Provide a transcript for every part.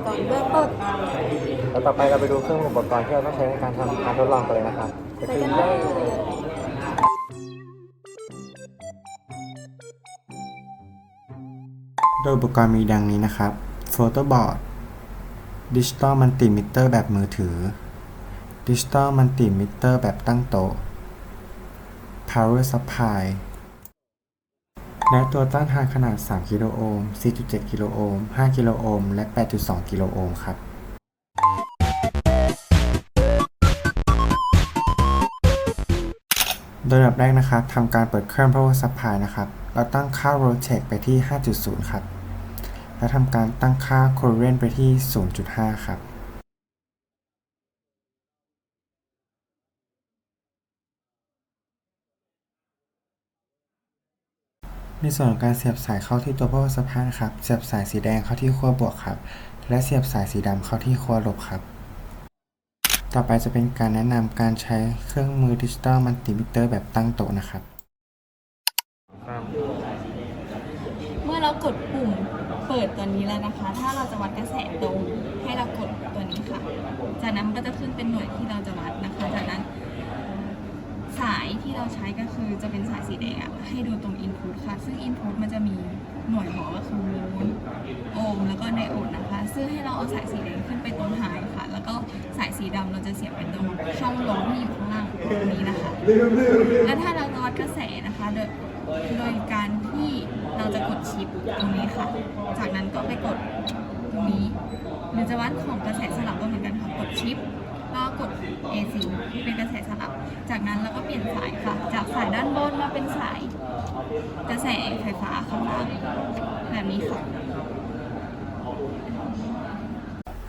ปกรณ์เบื้องต้นแล้วต่อไปเราไปดูเครื่องอุปกรณ์ที่เราต้องใช้ในการทำการทดลองกันเลยนะครับไปไปคือกันเลยโดยอุปกรณ์มีดังนี้นะครับโฟโต้บอร์ดดิจิตอลมัลติมิเตอร์แบบมือถือดิจิตอลมัลติมิเตอร์แบบตั้งโต๊ะ power supply และตัวต้านทานขนาด 3 กิโลโอห์ม 4.7 กิโลโอห์ม 5 กิโลโอห์ม และ 8.2 กิโลโอห์มครับโดยลำดับแรกนะครับทำการเปิดเครื่อง power supply นะครับ เราตั้งค่า rotate ไปที่ 5.0 ครับ แล้วทำการตั้งค่า current ไปที่ 0.5 ครับ ในส่วนของการเสียบสายเข้าที่ตัว power supply นครับเสียบสายสีแดงเข้าที่ขั้วบวกครับ และเสียบสายสีดำเข้าที่ขั้วลบครับ ต่อไปจะเป็นการแนะนำการใช้เครื่องมือดิจิตอลมัลติมิเตอร์แบบตั้งโต๊ะนะครับเมื่อเรากดปุ่มเปิดตัวนี้แล้วนะคะ ถ้าเราจะวัดกระแสตรงให้เรากดตัวนี้ค่ะ จากนั้นก็จะขึ้นเป็นหน่วยที่เราจะวัดนะคะ จากนั้น ที่เราใช้ก็คือจะเป็นสายสีแดงอะให้ดูตรง input ค่ะ ซึ่ง input มันจะมีหน่วยบอกก็คือโวลต์โอห์มแล้วก็ไดโอดนะคะ ซึ่งให้เราเอาสายสีแดงขึ้นไปตรงไฮค่ะ แล้วก็สายสีดำเราจะเสียบไปตรงช่องลมที่อยู่ข้างล่างตรงนี้นะคะ แล้วถ้าเราจะวัดกระแสนะคะโดยโดยการที่เราจะกดชิปตรงนี้ค่ะ จากนั้นก็ไปกดตรงนี้หรือจะวัดของกระแสสลับก็เหมือนกันค่ะ กดชิปแล้ว กด AC ที่เป็นกระแสสลับ จากนั้นเราก็เปลี่ยนสายค่ะ จากสายด้านบนมาเป็นสายกระแสไฟฟ้าข้างล่างแบบนี้ค่ะ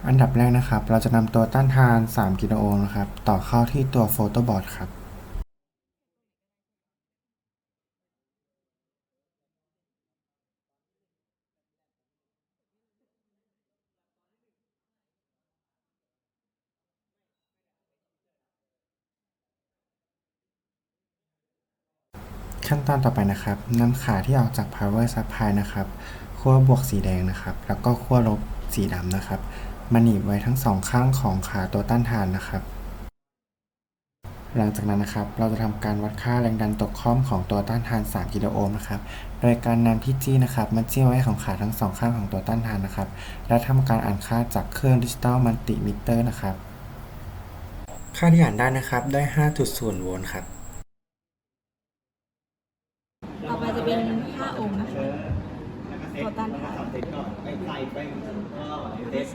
อันดับแรกนะครับ เราจะนำตัวต้านทาน 3 กิโลโอห์มนะครับ ต่อเข้าที่ตัวโฟโต้บอร์ดครับ ขั้นตอนต่อไปนะครับนำขาที่ออกจาก power supply นะครับขั้วบวกสีแดงนะครับ แล้วก็ขั้วลบสีดำนะครับมาหนีบไว้ทั้งสองข้างของขาตัวต้านทานนะครับ หลังจากนั้นนะครับ เราจะทำการวัดค่าแรงดันตกข้อมของตัวต้านทาน 3 กิโลโอห์มนะครับ โดยการนำที่จี้นะครับมาจี้ไว้ของขาทั้งสองข้างของตัวต้านทานนะครับ และทำการอ่านค่าจากเครื่องดิจิตอลมัลติมิเตอร์นะครับ ค่าที่อ่านได้นะครับได้ 5.0 โวลต์ครับ ต่อไปจะเป็น 5 โอห์มนะคะ ตัวต้านทาน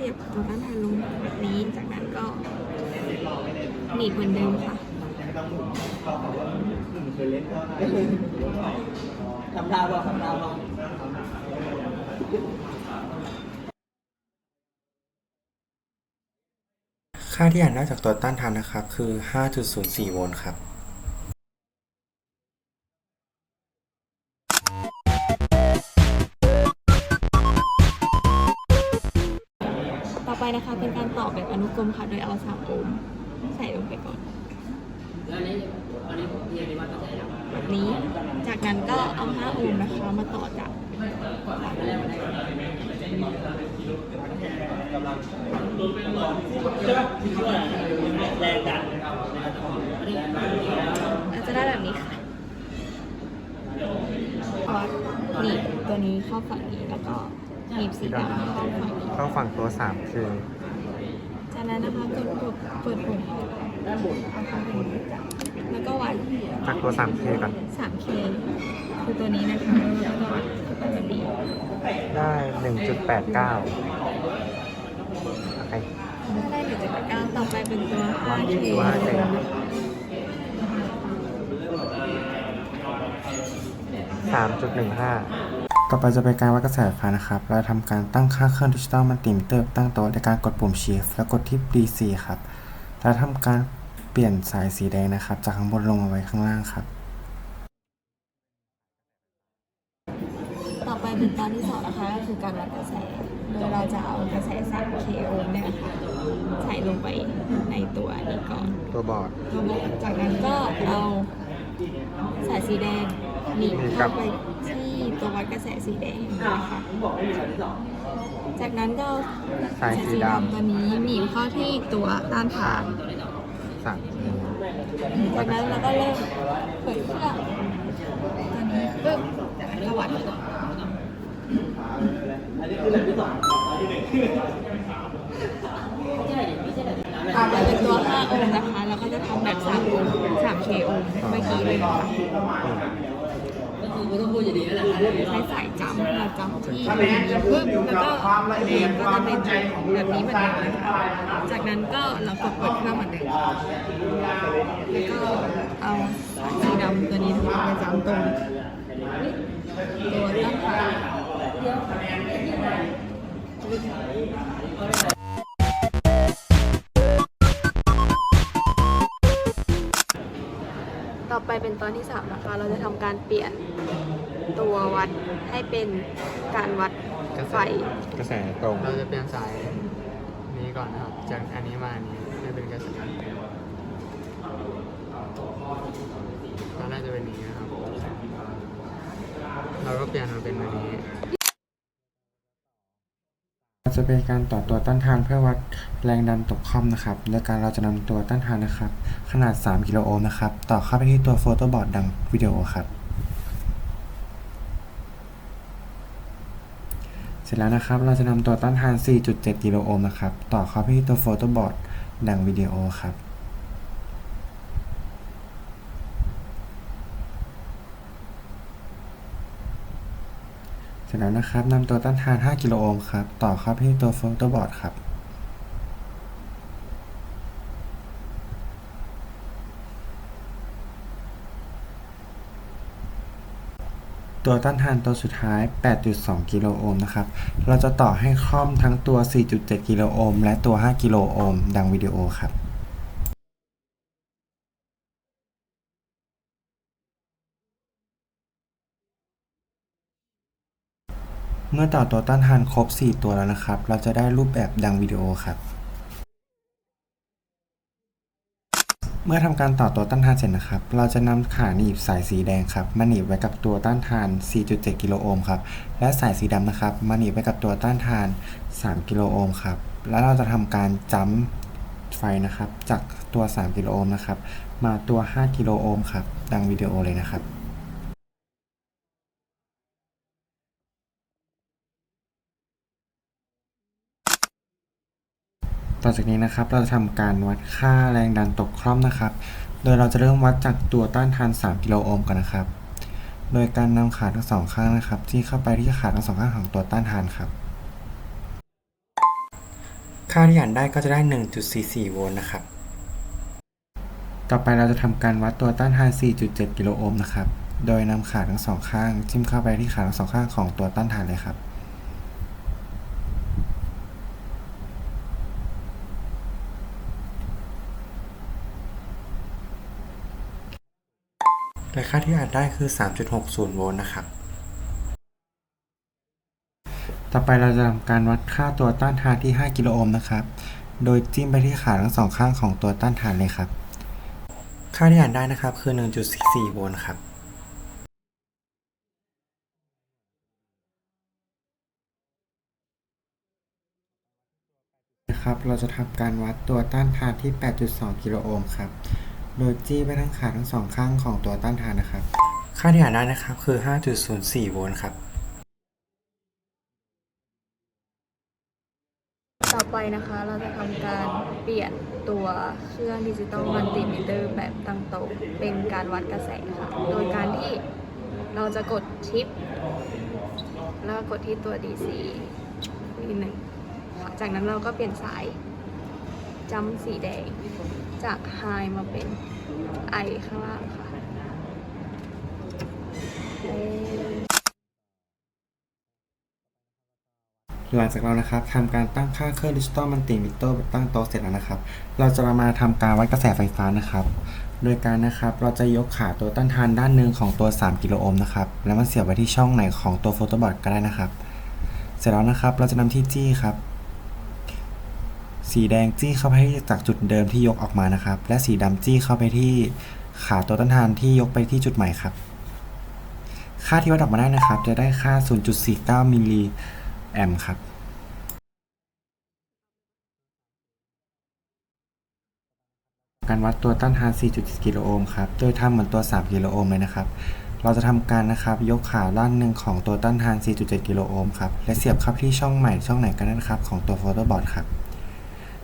ให้เสียบตัวต้านทานลงแบบนี้ จากนั้นก็หนีบเหมือนเดิมค่ะทำดาวบอกทำดาวบอกค่าที่อ่านได้จากตัวต้านทานนะครับ คือ 5.04 โวลต์ครับ เป็นกแบบอนุกรมค่ะ โดยเอาสามโอห์มใส่ลงไปก่อนแบบนี้ จากนั้นก็เอา5โอห์มนะคะมาต่อจากแรงดันเราจะได้แบบนี้ค่ะหนีบตัวนี้เข้าฝั่งนี้แล้วก็หนีบสีดำเข้าฝั่งนี้ เข้าฝั่งตัว3คือ นั้นนะคะกดปุ่มเปิดปุ่มด้านบนแล้วก็วัดจากตัว 3K ก่อน 3K คือตัวนี้นะคะแล้วก็วัดแบบนี้ได้ 1.89 โอเคถ้าได้หนึ่งจุดเก้าต่อไปเป็นตัว 5K ตัว 5K 3.15 ต่อไปจะเป็นการวัดกระแสไฟฟ้านะครับ เราทำการตั้งค่าเครื่องดิจิตอลมัลติมิเตอร์ตั้งโต๊ะในการกดปุ่ม Shift แล้วกดที่ DC ครับแล้วทำการเปลี่ยนสายสีแดงนะครับ จากข้างบนลงมาไว้ข้างล่างครับ ต่อไปเป็นตอนที่สองนะคะก็คือการวัดกระแส โดยเราจะเอากระแส 3K โอห์มเนี่ยค่ะใส่ลงไปในตัวนี้ก่อน ตัวตัวบอร์ดตัวบอร์ดจากนั้นก็เอา สายสีแดงหนีบเข้าไปที่ตัววัดกระแสสีแดงนะคะจากนั้นก็สายสีดำตัวนี้หนีบเข้าที่ตัวต้านทานจากนั้นเราก็เริ่มเปิดเครื่องตัวนี้ปึ๊บแล้ววัดต่อไปเป็นตัว5องค์นะคะ แล้วก็จะทำแบบ3องค์ 3K องค์ อกี้เลยนะคะก็คือไม่ต้องพูดอย่างนี้แหละใช้สายจำเราจำที่ปึ๊บแล้วก็เองก็จะเป็นแบบนี้เหมือนเดิมนะคะจากนั้นก็เรากดเปิดเครื่องเหมือนเดิมแล้วก็เอาสายสีดำตัวนี้นะคะไปจำตรงตัวตั้งขา ต่อไปเป็นตอนที่ 3 นะคะ เราจะทำการเปลี่ยนตัววัดให้เป็นการวัดไฟ กระแสตรง เราจะเปลี่ยนสายนี้ก่อนนะครับ จากอันนี้มาอันนี้ให้เป็นกระแสตอนแรกจะเป็นนี้นะครับ เราก็เปลี่ยนมาเป็นอันนี้ จะเป็นการต่อตัวต้านทานเพื่อวัดแรงดันตกค่อมนะครับโดยการเราจะนำตัวต้านทานนะครับ ขนาด 3 กิโลโอห์มนะครับ ต่อเข้าไปที่ตัวโฟโต้บอร์ดดังวิดีโอครับเสร็จแล้วนะครับเราจะนำตัวต้านทาน 4.7 กิโลโอห์มนะครับ ต่อเข้าไปที่ตัวโฟโต้บอร์ดดังวิดีโอครับ เสร็จแล้วนะครับนำตัวต้านทาน 5 กิโลโอห์มครับ ต่อเข้าไปที่ตัวโฟโต้บอร์ดครับ ตัวต้านทานตัวสุดท้าย 8.2 กิโลโอห์มนะครับ เราจะต่อให้คล่อมทั้งตัว 4.7 กิโลโอห์มและตัว 5 กิโลโอห์มดังวิดีโอครับ เมื่อต่อตัวต้านทานครบ 4 ตัวแล้วนะครับ เราจะได้รูปแบบดังวิดีโอครับ เมื่อทำการต่อตัวต้านทานเสร็จนะครับ เราจะนำขาหนีบสายสีแดงครับมาหนีบไว้กับตัวต้านทาน 4.7 กิโลโอห์มครับ และสายสีดำนะครับมาหนีบไว้กับตัวต้านทาน 3 กิโลโอห์มครับ แล้วเราจะทำการจัมป์ไฟนะครับ จากตัว 3 กิโลโอห์มนะครับ มาตัว 5 กิโลโอห์มครับ ดังวิดีโอเลยนะครับ ต่อจากนี้นะครับเราจะทำการวัดค่าแรงดันตกคล่อมนะครับ โดยเราจะเริ่มวัดจากตัวต้านทาน 3 กิโลโอห์มก่อนนะครับ โดยการนำขาทั้งสองข้างนะครับที่เข้าไปที่ขาทั้งสองข้างของตัวต้านทานครับ ค่าที่อ่านได้ก็จะได้ 1.44 โวลต์นะครับ ต่อไปเราจะทำการวัดตัวต้านทาน 4.7 กิโลโอห์มนะครับ โดยนำขาทั้งสองข้างจิ้มเข้าไปที่ขาทั้งสองข้างของตัวต้านทานเลยครับ และค่าที่อ่านได้คือ 3.60 โวลต์นะครับ ต่อไปเราจะทำการวัดค่าตัวต้านทานที่ 5 กิโลโอห์มนะครับ โดยจิ้มไปที่ขาทั้งสองข้างของตัวต้านทานเลยครับ ค่าที่อ่านได้นะครับคือ 1.44 โวลต์ครับนะครับ เราจะทำการวัดตัวต้านทานที่ 8.2 กิโลโอห์มครับ โดยจี้ไปทั้งขาทั้งสองข้างของตัวต้านทานนะครับ ค่าที่อ่านได้นะครับคือ 5.04 โวลต์ครับ ต่อไปนะคะเราจะทำการเปลี่ยนตัวเครื่องดิจิตอลมัลติมิเตอร์แบบตั้งโต๊ะเป็นการวัดกระแสค่ะ โดยการที่เราจะกดชิป แล้วก็กดที่ตัว DC นิดหนึ่งค่ะจากนั้นเราก็เปลี่ยนสายจัมป์สีแดง จาก High มาเป็น I ข้างล่างค่ะหลังจากเรานะครับทำการตั้งค่าเครื่องดิจิตอลมัลติมิเตอร์ตั้งโต๊ะเสร็จแล้วนะครับ เราจะมาทำการวัดกระแสไฟฟ้านะครับ โดยการนะครับเราจะยกขาตัวต้านทานด้านหนึ่งของตัว 3 กิโลโอห์มนะครับแล้วมาเสียบไว้ที่ช่องไหนของตัวโฟโตบอร์ดก็ได้นะครับ เสร็จแล้วนะครับเราจะนำที่จี้ครับ สีแดงจี้เข้าไปที่จากจุดเดิมที่ยกออกมานะครับ และสีดำจี้เข้าไปที่ขาตัวต้านทานที่ยกไปที่จุดใหม่ครับ ค่าที่วัดออกมาได้นะครับ จะได้ค่า 0.49 มิลลิแอมครับการวัดตัวต้านทาน 4.7 กิโลโอห์มครับ โดยทำเหมือนตัว 3 กิโลโอห์มเลยนะครับ เราจะทำการนะครับ ยกขาด้านหนึ่งของตัวต้านทาน 4.7 กิโลโอห์มครับ และเสียบเข้าที่ช่องใหม่ช่องไหนก็ได้นะครับ ของตัวโฟโต้บอร์ดครับ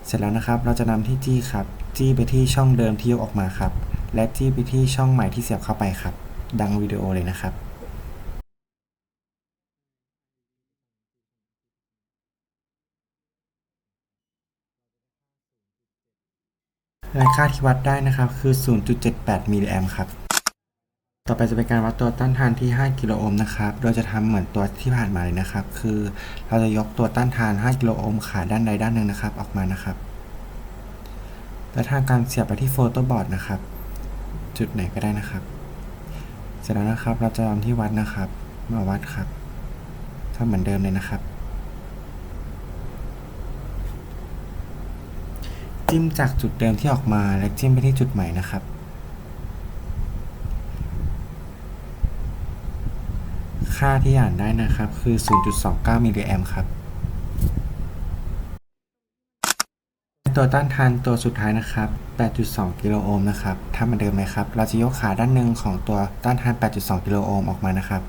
เสร็จแล้วนะครับ เราจะนำที่จี้ครับ จี้ไปที่ช่องเดิมที่ยกออกมาครับ และจี้ไปที่ช่องใหม่ที่เสียบเข้าไปครับ ดังวิดีโอเลยนะครับและค่าที่วัดได้นะครับคือ 0.78มิลลิแอมครับ ต่อไปจะเป็นการวัดตัวต้านทานที่ 5 กิโลโอห์มนะครับ โดยจะทำเหมือนตัวที่ผ่านมาเลยนะครับ คือเราจะยกตัวต้านทาน 5 กิโลโอห์มขาด้านใดด้านหนึ่งนะครับ ออกมานะครับ และทางการเสียบไปที่โฟโต้บอร์ดนะครับ จุดไหนก็ได้นะครับ เสร็จแล้วนะครับเราจะเอาที่วัดนะครับ มาวัดครับทำเหมือนเดิมเลยนะครับ จิ้มจากจุดเดิมที่ออกมาและจิ้มไปที่จุดใหม่นะครับ ค่าที่อ่านได้นะครับ คือ 0.29มิลลิแอมป์ครับ ตัวต้านทานตัวสุดท้ายนะครับ 8.2 กิโลโอห์มนะครับถ้าเหมือนเดิมเลยครับ เราจะยกขาด้านหนึ่งของตัวต้านทาน 8.2 กิโลโอห์มออกมานะครับ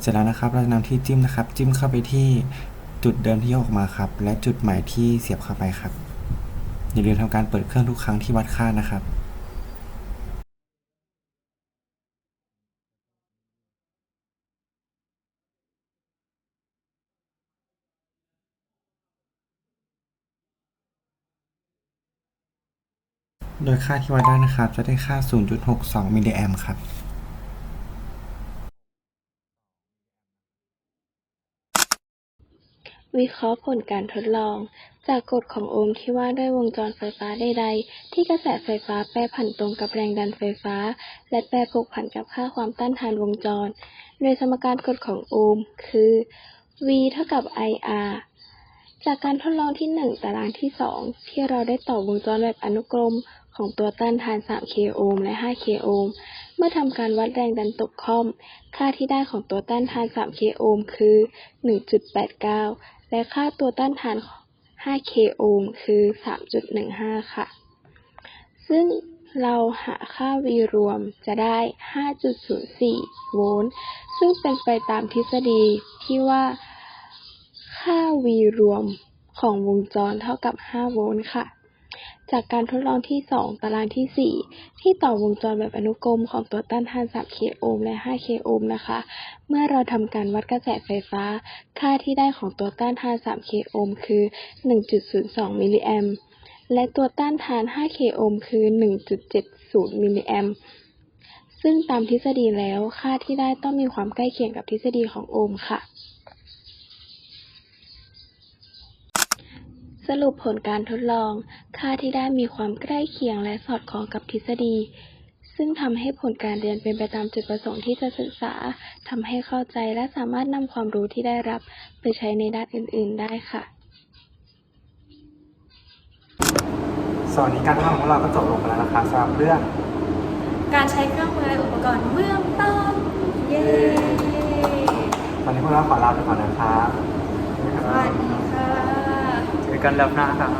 เสร็จแล้วนะครับ เราจะนำที่จิ้มนะครับ จิ้มเข้าไปที่จุดเดิมที่ยกออกมาครับ และจุดใหม่ที่เสียบเข้าไปครับ อย่าลืมทำการเปิดเครื่องทุกครั้งที่วัดค่านะครับ โดยค่าที่วัดได้นะครับ จะได้ค่า 0.62 มิลลิแอมป์ครับวิเคราะห์ผลการทดลอง จากกฎของโอห์มที่ว่าด้วยวงจรไฟฟ้าใดๆ ที่กระแสไฟฟ้าแปรผันตรงกับแรงดันไฟฟ้า และแปรผกผันกับค่าความต้านทานวงจร โดยสมการกฎของโอห์มคือ V เท่ากับ IR จากการทดลองที่ 1 ตารางที่ 2 ที่เราได้ต่อวงจรแบบอนุกรม ของตัวต้านทาน 3K โอห์มและ 5K โอห์ม เมื่อทำการวัดแรงดันตกค่อม ค่าที่ได้ของตัวต้านทาน 3K โอห์มคือ 1.89 และค่าตัวต้านทาน 5K โอห์มคือ 3.15 ค่ะ ซึ่งเราหาค่า V รวมจะได้ 5.04 โวลต์ ซึ่งเป็นไปตามทฤษฎีที่ว่า ค่า V รวมของวงจรเท่ากับ 5 โวลต์ค่ะ จากการทดลองที่ 2 ตารางที่ 4 ที่ต่อวงจรแบบอนุกรมของตัวต้านทาน 3K โอห์มและ 5K โอห์มนะคะ เมื่อเราทำการวัดกระแสไฟฟ้า ค่าที่ได้ของตัวต้านทาน 3K โอห์มคือ 1.02 มิลลิแอมและตัวต้านทาน 5K โอห์มคือ 1.70 มิลลิแอมซึ่งตามทฤษฎีแล้วค่าที่ได้ต้องมีความใกล้เคียงกับทฤษฎีของโอห์มค่ะ สรุปผลการทดลอง ค่าที่ได้มีความใกล้เคียงและสอดคล้องกับทฤษฎี ซึ่งทำให้ผลการเรียนเป็นไปตามจุดประสงค์ที่จะศึกษาทำให้เข้าใจและสามารถนำความรู้ที่ได้รับไปใช้ในด้านอื่น ๆ ได้ค่ะสวัสดีการทดลองของเราก็จบลงไปแล้วนะครับสำหรับเรื่อง การใช้เครื่องมือและอุปกรณ์เบื้องต้น เย้ ตอนนี้พวกเราขอลาไปก่อนนะครับสวัสดีค่ะเจอ กันรอบหน้าครับ